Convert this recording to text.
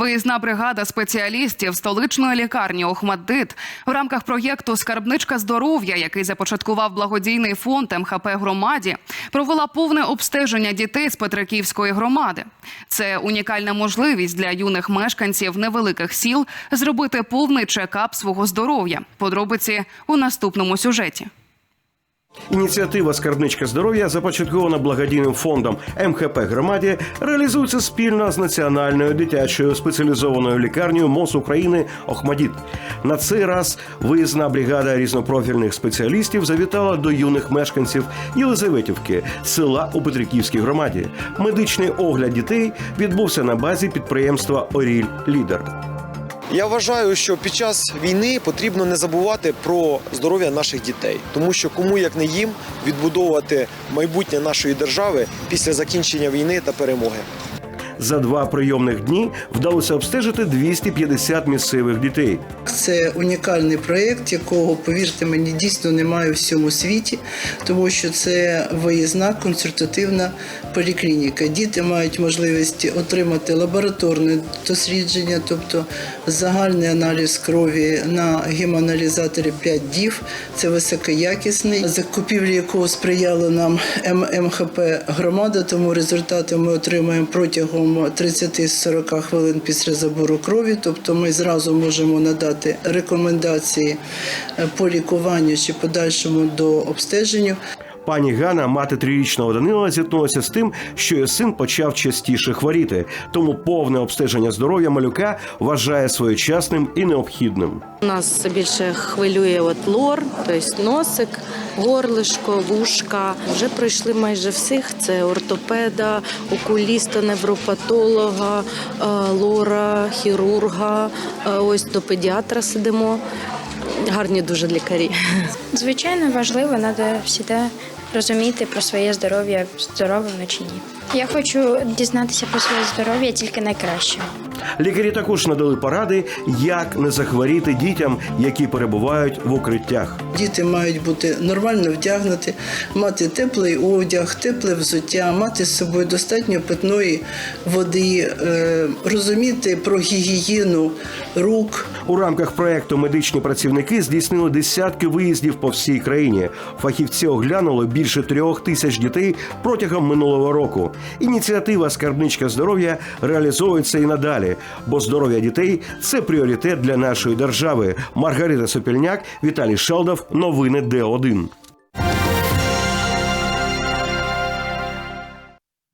Виїзна бригада спеціалістів столичної лікарні Охмаддит в рамках проєкту Скарбничка здоров'я, який започаткував благодійний фонд МХП громаді, провела повне обстеження дітей з Петриківської громади. Це унікальна можливість для юних мешканців невеликих сіл зробити повний чекап свого здоров'я. Подробиці у наступному сюжеті. Ініціатива Скарбничка здоров'я, започаткована благодійним фондом МХП громаді, реалізується спільно з національною дитячою спеціалізованою лікарнею МОЗ України Охмадіт. На цей раз виїзна бригада різнопрофільних спеціалістів завітала до юних мешканців Єлизаветівки, села у Петриківській громаді. Медичний огляд дітей відбувся на базі підприємства Оріль Лідер. Я вважаю, що під час війни потрібно не забувати про здоров'я наших дітей, тому що кому як не їм відбудовувати майбутнє нашої держави після закінчення війни та перемоги. За два прийомних дні вдалося обстежити 250 місцевих дітей. Це унікальний проєкт, якого, повірте мені, дійсно немає у всьому світі, тому що це виїзна консультативна поліклініка. Діти мають можливість отримати лабораторне дослідження, тобто загальний аналіз крові на гемоаналізаторі 5 дів. Це високоякісний, закупівлі якого сприяла нам МХП громада, тому результати ми отримаємо протягом 30-40 хвилин після забору крові. Тобто ми зразу можемо надати рекомендації е, по лікуванню чи подальшому до обстеженню. Пані Ганна, мати трирічного Данила, зіткнулася з тим, що її син почав частіше хворіти. Тому повне обстеження здоров'я малюка вважає своєчасним і необхідним. Нас більше хвилює от лор, тобто носик, горлишко, вушка. Вже пройшли майже всіх. Це ортопеда, окуліста, невропатолога, е, лора, хірурга. Е, Ось до педіатра сидимо. Гарні дуже лікарі. Звичайно, важливо, треба завжди розуміти про своє здоров'я, здоровим ми чи ні. Я хочу дізнатися про своє здоров'я тільки найкраще. Лікарі також надали поради, як не захворіти дітям, які перебувають в укриттях. Діти мають бути нормально вдягнуті, мати теплий одяг, тепле взуття, мати з собою достатньо питної води, е, розуміти про гігієну рук. У рамках проекту медичні працівники здійснили десятки виїздів по всій країні. Фахівці оглянули більше трьох тисяч дітей протягом минулого року. Ініціатива Скарбничка здоров'я реалізовується і надалі, бо здоров'я дітей це пріоритет для нашої держави. Маргарита Сопільняк, Віталій Шалдов. Новини Д1.